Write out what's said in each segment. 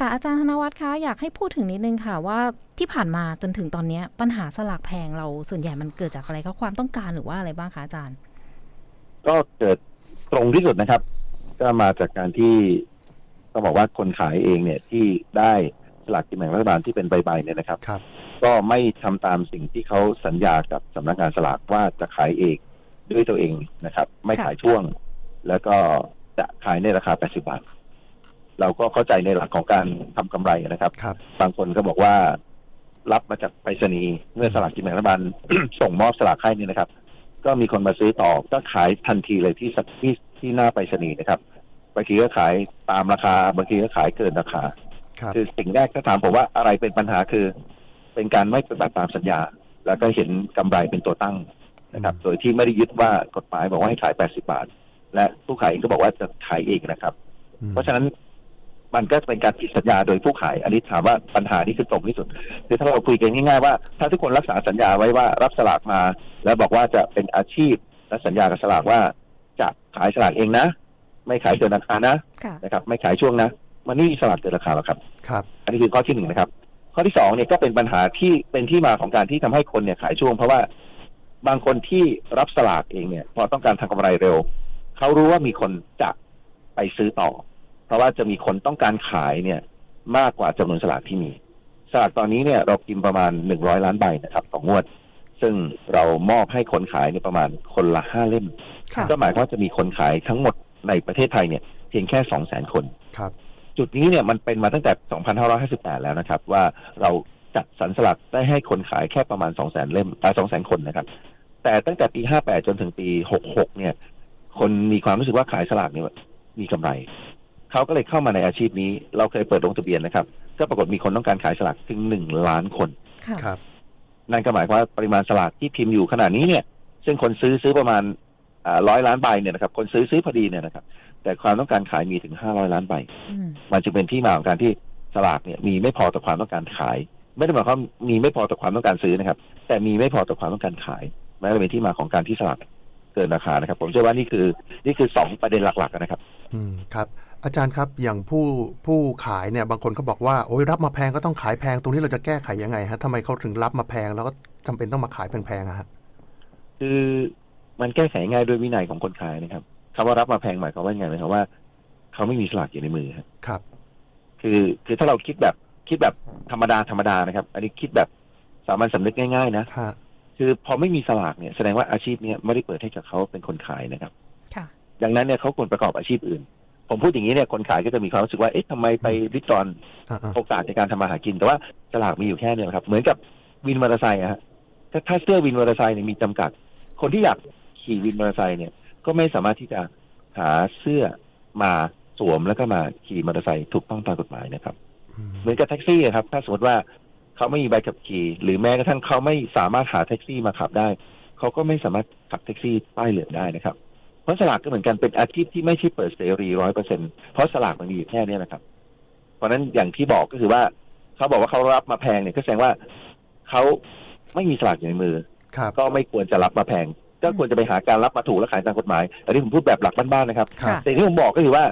ค่ะอาจารย์ธนวัฒน์คะอยากให้พูดถึงนิดนึงค่ะว่าที่ผ่านมาจนถึงตอนนี้ปัญหาสลากแพงเราส่วนใหญ่มันเกิดจากอะไรคะความต้องการหรือว่าอะไรบ้างคะอาจารย์ ก็เกิดตรงที่สุดนะครับ ก็มาจากการที่ต้องบอกว่าคนขายเองเนี่ยที่ได้สลากกินแบ่งรัฐบาลที่เป็นใบๆเนี่ยนะครับครับก็ไม่ทำตามสิ่งที่เขาสัญญากับสำนักงานสลากว่าจะขายเองด้วยตัวเองนะครับ ไม่ขายช่วง แล้วก็จะขายในราคา 80 บาท เราก็เข้าใจในหลักของการทำกำไรนะครับครับ บางคนก็บอกว่ารับมาจากไปรษณีย์เมื่อสลากกินแบ่งรัฐบาลส่งมอบสลากให้นี่นะครับ ก็มีคนมาซื้อต่อก็ขายทันทีเลยที่สักที่ที่หน้าไปรษณีย์นะครับบางทีก็ขายตามราคาบางทีก็ขายเกินราคาครับคือสิ่งแรกถ้าถามผมว่าอะไรเป็นปัญหาคือ เป็นการไม่ปฏิบัติตามสัญญา แล้วก็เห็นกำไรเป็นตัวตั้งนะครับ โดยที่ไม่ได้ยึดว่ากฎหมายบอกว่าให้ขาย 80 บาท และผู้ขายเองก็บอกว่าจะขายเองนะครับอืมเพราะฉะนั้น มันก็เป็นการผิดสัญญาโดยผู้ขาย อันนี้ถามว่าปัญหานี้คือตรงที่สุดคือถ้าเราคุยกันง่ายๆว่า ถ้าทุกคนรักษาสัญญาไว้ว่ารับสลากมา แล้วบอกว่าจะเป็นอาชีพและสัญญากับสลากว่า จะขายสลากเองนะ ไม่ขายเกินราคานะค่ะนะครับ ไม่ขายช่วงนะ มันไม่มีสลากเกินราคาหรอกครับครับ อันนี้คือข้อที่หนึ่งนะครับ ข้อที่สองเนี่ยก็เป็นปัญหาที่เป็นที่มาของการที่ทำให้คนเนี่ยขายช่วง เพราะว่าบางคนที่รับสลากเองเนี่ย พอต้องการทำกำไรเร็วเขารู้ว่ามีคนจะไปซื้อต่อ เพราะว่าจะมีคนต้องการขายเนี่ยมากกว่าจำนวนสลากที่มี สลากตอนนี้เนี่ยเราพิมพ์ประมาณหนึ่งร้อยล้านใบนะครับต่องวด ซึ่งเรามอบให้คนขายเนี่ยประมาณคนละห้าเล่มค่ะก็หมายความว่าจะมีคนขายทั้งหมดในประเทศไทยเนี่ยเพียงแค่สองแสนคนครับจุดนี้เนี่ยมันเป็นมาตั้งแต่ 2558 แล้วนะครับ ว่าเราจัดสรรสลักได้ให้คนขายแค่ประมาณ 200,000 เล่มอ่า200,000 คนนะครับ แต่ตั้งแต่ปี 58 จนถึงปี 66 เนี่ย คนมีความรู้สึกว่าขายสลากเนี่ยมีกำไร เขาก็เลยเข้ามาในอาชีพนี้ เราเคยเปิดลงทะเบียนนะครับ ก็ปรากฏมีคนต้องการขายสลากถึง1ล้านคนค่ะครับ นั่นก็หมายความว่าปริมาณสลากที่พิมพ์อยู่ขณะนี้เนี่ย ซึ่งคนซื้อซื้อประมาณร้อยล้านใบเนี่ยนะครับ คนซื้อซื้อพอดีเนี่ยนะครับ แต่ความต้องการขายมีถึง500ล้านใบอืมมันจึงเป็นที่มาของการที่สลากเนี่ยมีไม่พอต่อความต้องการขาย ไม่ได้หมายความมีไม่พอต่อความต้องการซื้อนะครับ แต่มีไม่พอต่อความต้องการขายนั่นก็เป็นที่มาของการที่สลากเกินราคานะครับ ผมเชื่อว่านี่คือ นี่คือสองประเด็นหลัก ๆ นะครับ อืมครับ อาจารย์ครับอย่างผู้ผู้ขายเนี่ยบางคนเขาบอกว่าโอ้ยรับมาแพงก็ต้องขายแพงตรงนี้เราจะแก้ไขยังไงฮะทำไมเขาถึงรับมาแพงแล้วก็จำเป็นต้องมาขายแพงๆอะฮะคือมันแก้ไขง่ายด้วยวินัยของคนขายนะครับคำว่ารับมาแพงหมายความว่าไงหมายความว่า เขาไม่มีสลากอยู่ในมือครับครับคือคือถ้าเราคิดแบบคิดแบบธรรมดาธรรมดานะครับ อันนี้คิดแบบสามัญสำนึกง่ายๆนะฮะคือพอไม่มีสลากเนี่ยแสดงว่าอาชีพเนี้ไม่ได้เปิดให้กับเขาเป็นคนขายนะครับค่ะดังนั้นเนี่ยเขาควรประกอบอาชีพอื่น ผมพูดอย่างนี้เนี่ยคนขายก็จะมีความรู้สึกว่าเอ๊ะทำไมไปริดรอนอ่าโอกาสในการทำมาหากิน แต่ว่าสลากมีอยู่แค่เนี้ครับ เหมือนกับวินมอเตอร์ไซค์อะฮะถ้าถ้าเสื้อวินมอเตอร์ไซค์เนี่ยมีจำกัด คนที่อยากขี่วินมอเตอร์ไซค์เนี่ยก็ไม่สามารถที่จะหาเสื้อมาสวมแล้วก็มาขี่มอเตอร์ไซค์ถูกต้องตามกฎหมายนะครับๆอืมเหมือนกับแท็กซี่อะครับ ถ้าสมมติว่าเขาไม่มีใบขับขี่ หรือแม้กระทั่งเขาไม่สามารถหาแท็กซี่มาขับได้ เขาก็ไม่สามารถขับแท็กซี่ป้ายเหลืองได้นะครับ เพราะสลากก็เหมือนกันเป็นอาชีพที่ไม่ใช่เปิดเสรีร้อยเปอร์เซ็นเพราะสลากมันมีอยู่แค่เนี้ยนะครับ เพราะฉะนั้นอย่างที่บอกก็คือว่าเขาบอกว่าเขารับมาแพงเนี่ยก็แสดงว่าเขาไม่มีสลากอยู่ในมือครับก็ไม่ควรจะรับมาแพง ก็ควรจะไปหาการรับมาถูกและขายตามกฎหมายอันนี้ผมพูดแบบหลักบ้านๆนะครับครับแต่ที่ผมบอกก็คือว่า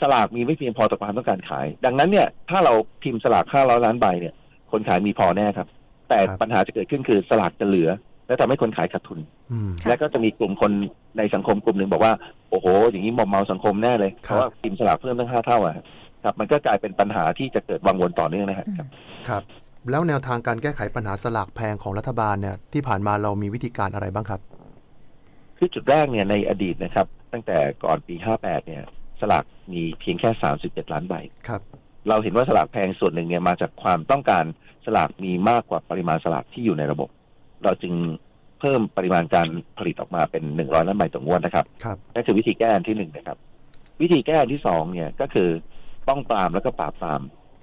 สลากมีไม่เพียงพอต่อความต้องการขาย ดังนั้นเนี่ย ถ้าเราพิมพ์สลาก500ล้านใบเนี่ย คนขายมีพอแน่ครับ แต่ครับปัญหาจะเกิดขึ้นคือสลากจะเหลือ และทำให้คนขายขาดทุนอืมค่ะและก็จะมีกลุ่มคนในสังคมกลุ่มหนึ่งบอกว่า โอ้โห อย่างนี้มอมเมาสังคมแน่เลยคเพรับราะว่าพิมพ์สลากเพิ่มตั้งห้าเท่าอะครับ มันก็กลายเป็นปัญหาที่จะเกิดวังวนต่อเนื่องนะครับอืมครับแล้วแนวทางการแก้ไขปัญหาสลากแพงของรัฐบาลเนี่ยที่ผ่านมาเรามีวิธีการอะไรบ้างครับ คือจุดแรกเนี่ยในอดีตนะครับ ตั้งแต่ก่อนปี 58 เนี่ย สลากมีเพียงแค่ 37 ล้านใบครับ เราเห็นว่าสลากแพงส่วนหนึ่งเนี่ยมาจากความต้องการสลากมีมากกว่าปริมาณสลากที่อยู่ในระบบ เราจึงเพิ่มปริมาณการผลิตออกมาเป็น100ล้านใบต่องวดนะครับครับนั่นคือวิธีแก้อันที่หนึ่งนะครับ วิธีแก้อันที่สองเนี่ยก็คือป้องปรามแล้วก็ปราบปราม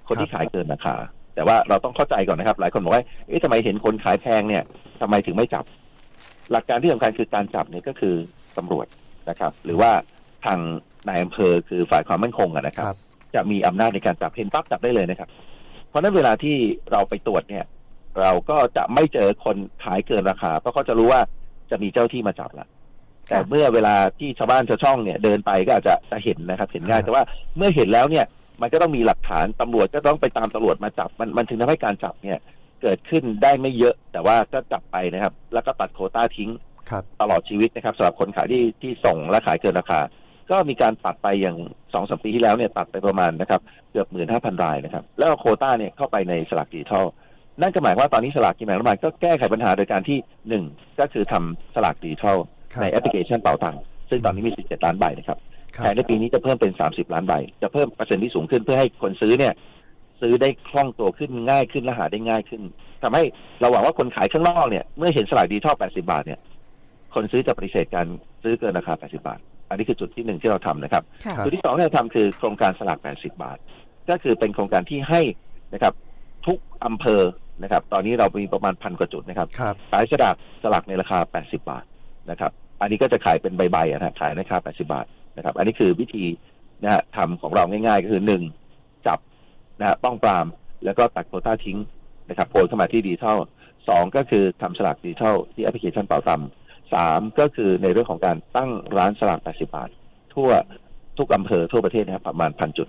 คนที่ขายเกินราคาแต่ว่าเราต้องเข้าใจก่อนนะครับ หลายคนบอกว่าเอ๊ะทำไมเห็นคนขายแพงเนี่ยทำไมถึงไม่จับ หลักการที่สำคัญคือการจับเนี่ยก็คือตำรวจนะครับ หรือว่าทางนายอำเภอคือฝ่ายความมั่นคงอะนะครับครับ จะมีอำนาจในการจับเห็นปั๊บจับได้เลยนะครับ เพราะฉะนั้นเวลาที่เราไปตรวจเนี่ย เราก็จะไม่เจอคนขายเกินราคา เพราะเขาจะรู้ว่าจะมีเจ้าที่มาจับละแต่เมื่อเวลาที่ชาวบ้านชาวช่องเนี่ยเดินไปก็อาจจะจะเห็นนะครับ เห็นง่ายครับแต่ว่าเมื่อเห็นแล้วเนี่ย มันก็ต้องมีหลักฐานตำรวจก็ต้องไปตามตำรวจมาจับ มันมันถึงทำให้การจับเนี่ย เกิดขึ้นได้ไม่เยอะ แต่ว่าก็จับไปนะครับ แล้วก็ตัดโควต้าทิ้งครับตลอดชีวิตนะครับสำหรับคนขายที่ที่ส่งและขายเกินราคา ก็มีการตัดไปอย่างสองสมปีที่แล้วเนี่ยตัดไปประมาณนะครับเกือบหมื่นห้าพันรายนะครับ แล้วเอาโควต้าเนี่ยเข้าไปในสลากดิจิทัล นั่นก็หมายความว่าตอนนี้สลากกินแบ่งรัฐบาลก็แก้ไขปัญหาโดยการที่หนึ่งก็คือทำสลากดิจิทัลครับในแอปพลิเคชันเป๋าตังค์ซึ่งตอนนี้มี 17 ล้านใบนะครับครัแผนในปีนี้จะเพิ่มเป็น 30 ล้านใบ จะเพิ่มเปอร์เซ็นต์ที่สูงขึ้นเพื่อให้คนซื้อเนี่ย ซื้อได้คล่องตัวขึ้นง่ายขึ้นและหาได้ง่ายขึ้นทำให้เราหวังว่าคนขายข้างนอกเนี่ยเมื่อเห็นสลากดิจิทัล 80 บาทเนี่ย คนซื้อจะปฏิเสธการซื้อเกินราคา 80 บาท อันนี้คือจุดที่หนึ่งที่เราทำนะครับค่ะครับ จุดที่สองที่เราทำคือโครงการสลาก 80 บาท ก็คือเป็นโครงการที่ให้นะครับ ทุกอำเภอ นะครับ ตอนนี้เรามีประมาณพันกว่าจุดนะครับครับ ขายสลากสลากในราคา 80 บาทนะครับ อันนี้ก็จะขายเป็นใบๆอะนะขายในราคา 80 บาทนะครับ อันนี้คือวิธีนะฮะทำของเราง่ายๆ ก็คือหนึ่งจับนะฮะป้องปราม แล้วก็ตัดโควต้าทิ้งนะครับโอนเข้ามาที่ดิจิทัลสองก็คือทำสลากดิจิทัลที่แอปพลิเคชันเป๋าตังสามก็คือในเรื่องของการตั้งร้านสลาก 80 บาท ทั่วทุกอำเภอทั่วประเทศนะครับประมาณพันจุด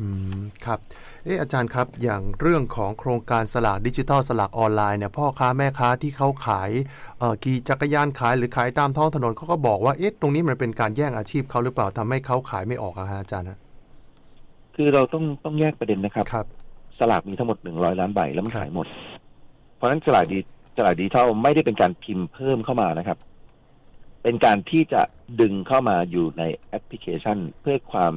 อืมครับเอออาจารย์ครับอย่างเรื่องของโครงการสลากดิจิทัลสลากออนไลน์เนี่ยพ่อค้าแม่ค้าที่เขาขายเอ่อขี่จักรยานขายหรือขายตามท้องถนนเขาก็บอกว่าเอ๊ะตรงนี้มันเป็นการแย่งอาชีพเขาหรือเปล่าทำให้เขาขายไม่ออกอะฮะอาจารย์ฮะคือเราต้องต้องแยกประเด็นนะครับ ครับ สลากมีทั้งหมดหนึ่งร้อยล้านใบแล้วมันครับขายหมด เพราะฉะนั้นสลากดีสลากดิจิทัลไม่ได้เป็นการพิมพ์เพิ่มเข้ามานะครับ เป็นการที่จะดึงเข้ามาอยู่ในแอปพลิเคชันเพื่อความ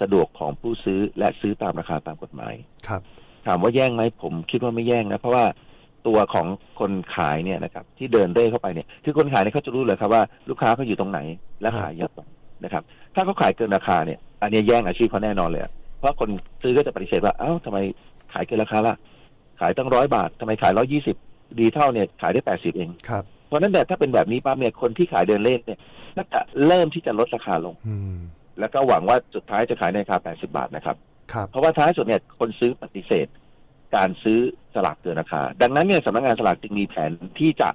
สะดวกของผู้ซื้อและซื้อตามราคาตามกฎหมายครับ ถามว่าแย่งไหมผมคิดว่าไม่แย่งนะเพราะว่าตัวของคนขายเนี่ยนะครับ ที่เดินเร่เข้าไปเนี่ยคือคนขายเนี่ยเขาจะรู้เลยครับว่าลูกค้าเขาอยู่ตรงไหนและขายเยอะตรงนะครับ ถ้าเขาขายเกินราคาเนี่ย อันนี้แย่งอาชีพเขาแน่นอนเลยอะเพราะคนซื้อก็จะปฏิเสธว่าเอ้าทำไมขายเกินราคาล่ะ ขายตั้งร้อยบาททำไมขายร้อยี่สิบดีเท่าเนี่ยขายได้แปดสิบเองครับเพราะฉะนั้นแต่ถ้าเป็นแบบนี้ปั๊บเนี่ยคนที่ขายเดินเล่นเนี่ยก็จะเริ่มที่จะลดราคาลงอืม แล้วก็หวังว่าสุดท้ายจะขายในราคาแปดสิบาทนะครับ ครับ เพราะว่าท้ายสุดเนี่ยคนซื้อปฏิเสธ การซื้อสลากเกินราคา ดังนั้นเนี่ยสำนักงานสลากจึงมีแผนที่จะ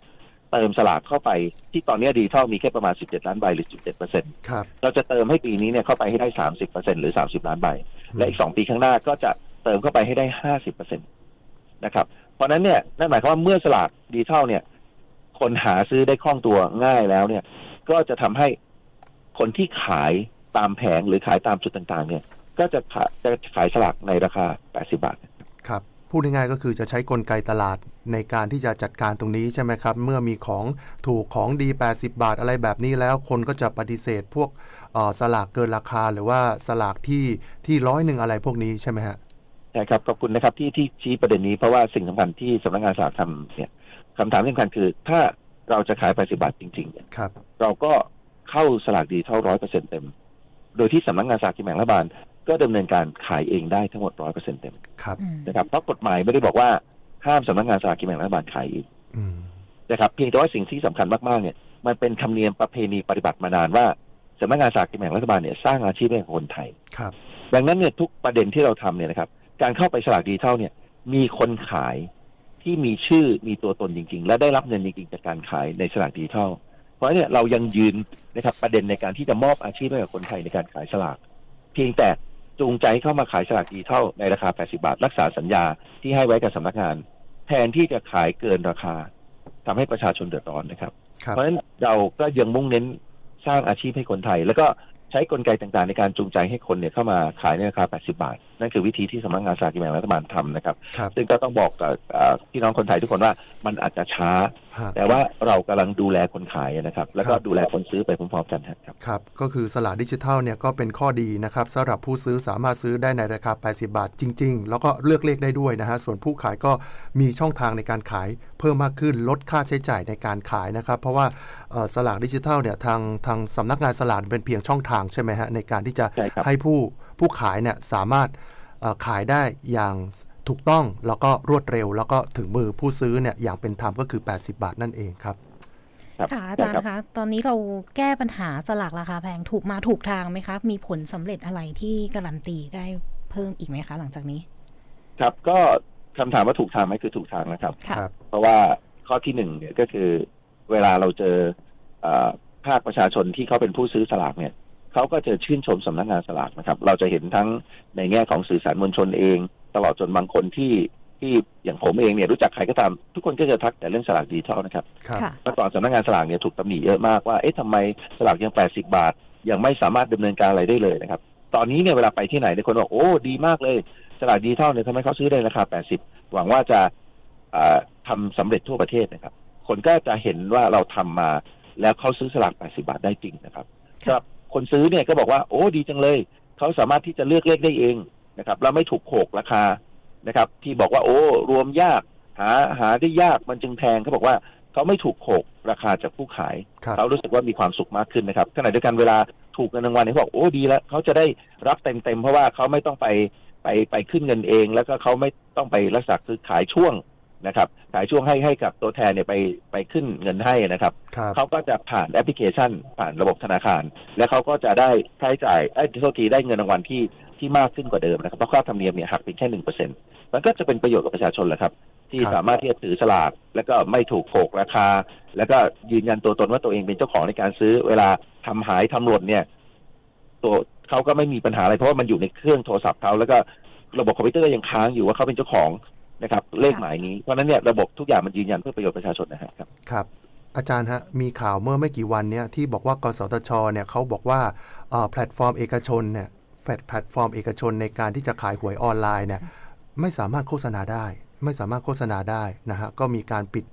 เติมสลากเข้าไปที่ตอนนี้ดีเท่ามีแค่ประมาณ 17 ล้านใบหรือ 17เปอร์เซ็นต์ครับ เราจะเติมให้ปีนี้เนี่ยเข้าไปให้ได้ 30เปอร์เซ็นต์หรือ 30 ล้านใบ และอีก 2 ปีข้างหน้าก็จะเติมเข้าไปให้ได้ 50เปอร์เซ็นต์นะครับ เพราะฉะนั้นเนี่ยนั่นหมายความว่าเมื่อสลากดีเท่าเนี่ย คนหาซื้อได้คล่องตัวง่ายแล้วเนี่ย ก็จะทำให้คนที่ขาย ตามแผงหรือขายตามจุดต่างๆ เนี่ย ก็จะขายจะขายสลากในราคา 80 บาท ครับ พูดง่ายๆก็คือจะใช้กลไกตลาดในการที่จะจัดการตรงนี้ใช่ไหมครับ เมื่อมีของถูกของดี 80 บาทอะไรแบบนี้แล้ว คนก็จะปฏิเสธพวกเอ่อสลากเกินราคาหรือว่าสลากที่ที่ร้อยหนึ่งอะไรพวกนี้ใช่ไหมฮะใช่ครับขอบคุณนะครับที่ที่ชี้ประเด็นนี้เพราะว่าสิ่งสำคัญที่สำนักงานสลากทำเนี่ยคำถามสำคัญคือถ้าเราจะขาย 80 บาทจริงๆเนี่ยครับเราก็เข้าสลากดีเท่าร้อยเปอร์เซ็นเต็ม โดยที่สำนักงานสลากกินแบ่งรัฐบาล ก็ดำเนินการขายเองได้ทั้งหมดร้อยเปอร์เซ็นเต็มครับอืมนะครับเพราะกฎหมายไม่ได้บอกว่าห้ามสำนักงานสลากกินแบ่งรัฐบาลขายเองอืมนะครับเพียงแต่ว่าสิ่งที่สำคัญมากๆเนี่ยมันเป็นธรรมเนียมประเพณีปฏิบัติมานานว่าสำนักงานสลากกินแบ่งรัฐบาลเนี่ยสร้างอาชีพให้กับคนไทยครับ ดังนั้นเนี่ยทุกประเด็นที่เราทำเนี่ยนะครับ การเข้าไปสลากดิจิทัลเนี่ย มีคนขายที่มีชื่อมีตัวตนจริง ๆ และได้รับเงินจริงๆจากการขายในสลากดิจิทัล เพราะฉะนั้นเนี่ยเรายังยืนนะครับประเด็นในการที่จะมอบอาชีพให้กับคนไทยในการขายสลาก เพียงแต่จูงใจเข้ามาขายสลากดิจิทัลในราคา 80 บาท รักษาสัญญาที่ให้ไว้กับสำนักงาน แทนที่จะขายเกินราคาทำให้ประชาชนเดือดร้อนนะครับครับ เพราะฉะนั้นเราก็ยังมุ่งเน้นสร้างอาชีพให้คนไทย แล้วก็ใช้กลไกต่างๆ ในการจูงใจให้คนเนี่ยเข้ามาขายในราคา 80 บาทนั่นคือวิธีที่สำนักงานสลากกินแบ่งรัฐบาลทำนะครับ ครับ ซึ่งก็ต้องบอกกับเอ่อพี่น้องคนไทยทุกคนว่ามันอาจจะช้า ฮะ แต่ว่าเรากำลังดูแลคนขายนะครับ แล้วก็ครับ ดูแลคนซื้อไปพร้อมๆกันครับ ครับ ก็คือสลากดิจิทัลเนี่ยก็เป็นข้อดีนะครับสำหรับผู้ซื้อสามารถซื้อได้ในราคา 80 บาทจริง ๆ แล้วก็เลือกเลขได้ด้วยนะฮะ ส่วนผู้ขายก็มีช่องทางในการขายเพิ่มมากขึ้นลดค่าใช้จ่ายในการขายนะครับ เพราะว่าเอ่อสลากดิจิทัลเนี่ยทางทางสำนักงานสลากเป็นเพียงช่องทางใช่ไหมฮะในการที่จะใช่ครับ ให้ผู้ ผู้ขายเนี่ยสามารถเอ่อขายได้อย่างถูกต้องแล้วก็รวดเร็ว แล้วก็ถึงมือผู้ซื้อเนี่ยอย่างเป็นธรรมก็คือ 80 บาทนั่นเองครับครับค่ะอาจารย์ได้คบคะตอนนี้เราแก้ปัญหาสลากราคาแพงถูกมาถูกทางไหมคะ มีผลสำเร็จอะไรที่การันตีได้เพิ่มอีกไหมคะ หลังจากนี้ ครับก็คำถามว่าถูกทางไหมคือถูกทางนะครับค่ะครับ เพราะว่าข้อที่หนึ่งเนี่ยก็คือเวลาเราเจอเออภาคประชาชนที่เขาเป็นผู้ซื้อสลากเนี่ย เขาก็จะชื่นชมสำนักงานสลากนะครับ เราจะเห็นทั้งในแง่ของสื่อสารมวลชนเอง ตลอดจนบางคนที่ที่อย่างผมเองเนี่ยรู้จักใครก็ตาม ทุกคนก็จะทักแต่เรื่องสลากดิจิทัลนะครับครับค่ะเมื่อก่อนสำนักงานสลากเนี่ยถูกตำหนิเยอะมากว่าเอ๊ะทำไมสลากยัง 80 บาท ยังไม่สามารถดำเนินการอะไรได้เลยนะครับ ตอนนี้เนี่ยเวลาไปที่ไหนเนี่ยคนบอกโอ้ดีมากเลยสลากดิจิทัลเนี่ยทำไมเขาซื้อได้ราคา 80 หวังว่าจะอ่าทำาสำเร็จทั่วประเทศนะครับ คนก็จะเห็นว่าเราทำมาแล้วเขาซื้อสลาก 80 บาทได้จริงนะครับค่ะสำหรับ คนซื้อเนี่ยก็บอกว่าโอ้ดีจังเลย เขาสามารถที่จะเลือกเลขได้เองนะครับแล้วไม่ถูกโขกราคานะครับ ที่บอกว่าโอ้รวมยากหาหาได้ยากมันจึงแพงเขาบอกว่าเขาไม่ถูกโขกราคาจากผู้ขายครับเขารู้สึกว่ามีความสุขมากขึ้นนะครับขณะเดียวกันเวลาถูกเงินรางวัลเนี่ยเขาบอกโอ้ดีแล้วเขาจะได้รับเต็มๆเพราะว่าเขาไม่ต้องไปไปไปขึ้นเงินเอง แล้วก็เขาไม่ต้องไปรักษาคือขายช่วง นะครับขายช่วงให้ให้กับตัวแทนเนี่ยไปไปขึ้นเงินให้นะครับครับ เขาก็จะผ่านแอปพลิเคชัน ผ่านระบบธนาคาร และเขาก็จะได้ค่าใช้จ่ายไอ้ยโทษทีได้เงินรางวัลที่ที่มากขึ้นกว่าเดิมนะครับเพราะค่าธรรมเนียมเนี่ยหักเพียงแค่หนึ่งเปอร์เซ็นต์มันก็จะเป็นประโยชน์กับประชาชนแหละครับ ที่ครับ สามารถที่จะถือสลากแล้วก็ไม่ถูกโขกราคา แล้วก็ยืนยันตัวตนว่าตัวเองเป็นเจ้าของในการซื้อ เวลาทำหายทำหล่นเนี่ย ตัวเขาก็ไม่มีปัญหาอะไรเพราะว่ามันอยู่ในเครื่องโทรศัพท์เขาแล้วก็ระบบคอมพิวเตอร์ยังค้างอยู่ว่าเขาเป็นเจ้าของ นะครับเลขหมายนี้เพราะฉะนั้นเนี่ยระบบทุกอย่างมันยืนยันเพื่อประโยชน์ประชาชนนะครับครับอาจารย์ฮะมีข่าวเมื่อไม่กี่วันเนี่ยที่บอกว่ากสทชเนี่ยเขาบอกว่าเอ่อแพลตฟอร์มเอกชนเนี่ยแพลตแพลตฟอร์มเอกชนในการที่จะขายหวยออนไลน์เนี่ยไม่สามารถโฆษณาได้ ไม่สามารถโฆษณาได้นะฮะก็มีการปิด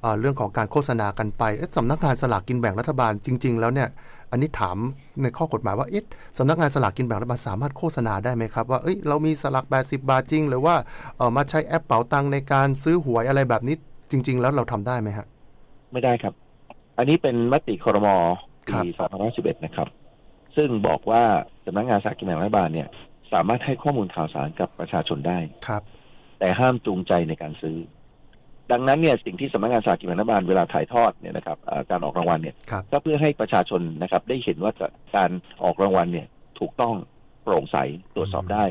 เอ่อเรื่องของการโฆษณากันไปเอ๊ะสำนักงานสลากกินแบ่งรัฐบาลจริง ๆ แล้วเนี่ย อันนี้ถามในข้อกฎหมายว่าเอ๊ะสำนักงานสลากกินแบ่งรัฐบาลสามารถโฆษณาได้ไหมครับ ว่าเอ้ยเรามีสลาก80 บาทจริง หรือว่าเอ่อมาใช้แอปเป๋าตังค์ในการซื้อหวยอะไรแบบนี้จริง ๆ แล้วเราทำได้ไหมฮะไม่ได้ครับ อันนี้เป็นมติครมครับปี2511นะครับ ซึ่งบอกว่าสำนักงานสลากกินแบ่งรัฐบาลเนี่ย สามารถให้ข้อมูลข่าวสารกับประชาชนได้ครับ แต่ห้ามจูงใจในการซื้อ ดังนั้นเนี่ยสิ่งที่สำนักงานสลากกินแบ่งรัฐบาลเวลาถ่ายทอดเนี่ยนะครับเอ่อการออกรางวัลเนี่ยครับ ก็เพื่อให้ประชาชนนะครับได้เห็นว่าการออกรางวัลเนี่ยถูกต้องโปร่งใสตรวจสอบได้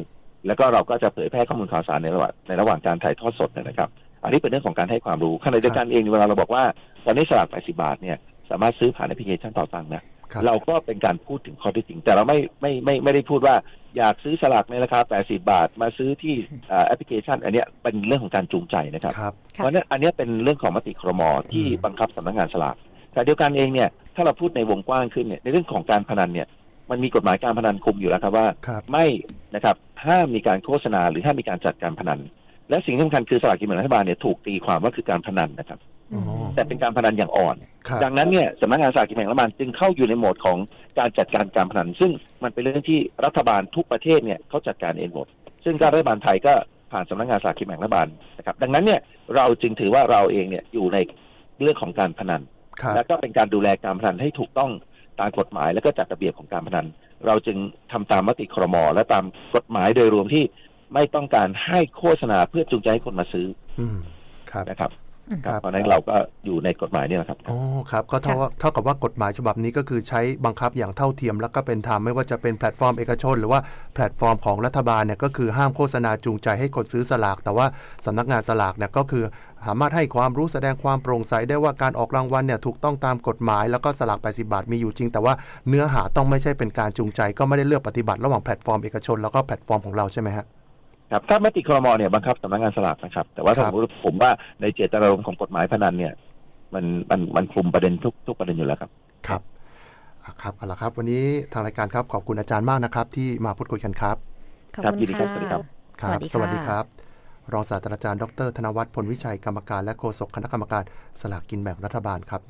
แล้วก็เราก็จะเผยแพร่ข้อมูลข่าวสารในระหว่างในระหว่างการถ่ายทอดสดเนยนะครับ อันนี้เป็นเรื่องของการให้ความรู้ขณะเดียวกันเองเวลาเราบอกว่าตอนนี้สลาก80บาทเนี่ยสามารถซื้อผ่านแอปพลิเคชันเป่าตังค์นะครับ เราก็เป็นการพูดถึงข้อเท็จจริง แต่เราไม่ไม่ไม่ไม่ได้พูดว่าอยากซื้อสลากในราคา 80 บาท มาซื้อที่อ่าแอปพลิเคชัน อันเนี้ยเป็นเรื่องของการจูงใจนะครับครับค่ะเพราะฉะนั้นอันเนี้ยเป็นเรื่องของมติครมที่อืมบังคับสำนักงานสลากแต่เดียวกันเองเนี่ยถ้าเราพูดในวงกว้างขึ้นเนี่ยในเรื่องของการพนันเนี่ยมันมีกฎหมายการพนันคุมอยู่แล้วครับว่าครับไม่นะครับห้ามมีการโฆษณาหรือห้ามมีการจัดการพนัน และสิ่งที่สำคัญคือสลากกินแบ่งรัฐบาลเนี่ยถูกตีความว่าคือการพนันนะครับอ๋อ แต่เป็นการพนันอย่างอ่อนครับดังนั้นเนี่ยสำนักงานสลากกินแบ่งรัฐบาลจึงเข้าอยู่ในโหมดของการจัดการการพนัน ซึ่งมันเป็นเรื่องที่รัฐบาลทุกประเทศเนี่ยเขาจัดการเองหมด ซึ่งการรัฐบาลไทยก็ผ่านสำนักงานสลากกินแบ่งรัฐบาลนะครับดังนั้นเนี่ยเราจึงถือว่าเราเองเนี่ยอยู่ในเรื่องของการพนันครับและก็เป็นการดูแลการพนันให้ถูกต้องตามกฎหมายและก็จัดระเบียบของการพนัน เราจึงทำตามมติครมและตามกฎหมายโดยรวมที่ไม่ต้องการให้โฆษณาเพื่อจูงใจให้คนมาซื้ออืมครับนะครับอืม ครับเพราะฉะนั้นเราก็อยู่ในกฎหมายนี่แหละครับอ๋อครับก็เท่าว่าเท่ากับว่ากฎหมายฉบับนี้ก็คือใช้บังคับอย่างเท่าเทียม แล้วก็เป็นธรรมไม่ว่าจะเป็นแพลตฟอร์มเอกชน หรือว่าแพลตฟอร์มของรัฐบาลเนี่ยก็คือห้ามโฆษณาจูงใจให้คนซื้อสลาก แต่ว่าสำนักงานสลากเนี่ยก็คือสามารถให้ความรู้แสดงความโปร่งใสได้ว่าการออกรางวัลเนี่ยถูกต้องตามกฎหมาย แล้วก็สลาก80บาทมีอยู่จริง แต่ว่าเนื้อหาต้องไม่ใช่เป็นการจูงใจ ก็ไม่ได้เลือกปฏิบัติระหว่างแพลตฟอร์มเอกชน แล้วก็แพลตฟอร์มของเราใช่ไหมฮะ ครับถ้ามติครมเนี่ยบังคับสำนักงานสลากนะครับ แต่ว่าถ้าครัสบมมติผมว่าในเจตนารมณ์ของกฎหมายพนันเนี่ย มันมันมันคลุมประเด็นทุกทุกประเด็นอยู่แล้วครับ ครับอะครับเอาละครับ วันนี้ทางรายการครับขอบคุณอาจารย์มากนะครับ ที่มาพูดคุยกันครับขอบครับคุณยินดีครัค่ะบสวัสดีครับครับ สวัสดีครับ รองศาสตราจารย์ดร ธนวัฒน์พลวิชัยกรรมการและโฆษกคณะกรรมการสลากกินแบ่งรัฐบาลครับ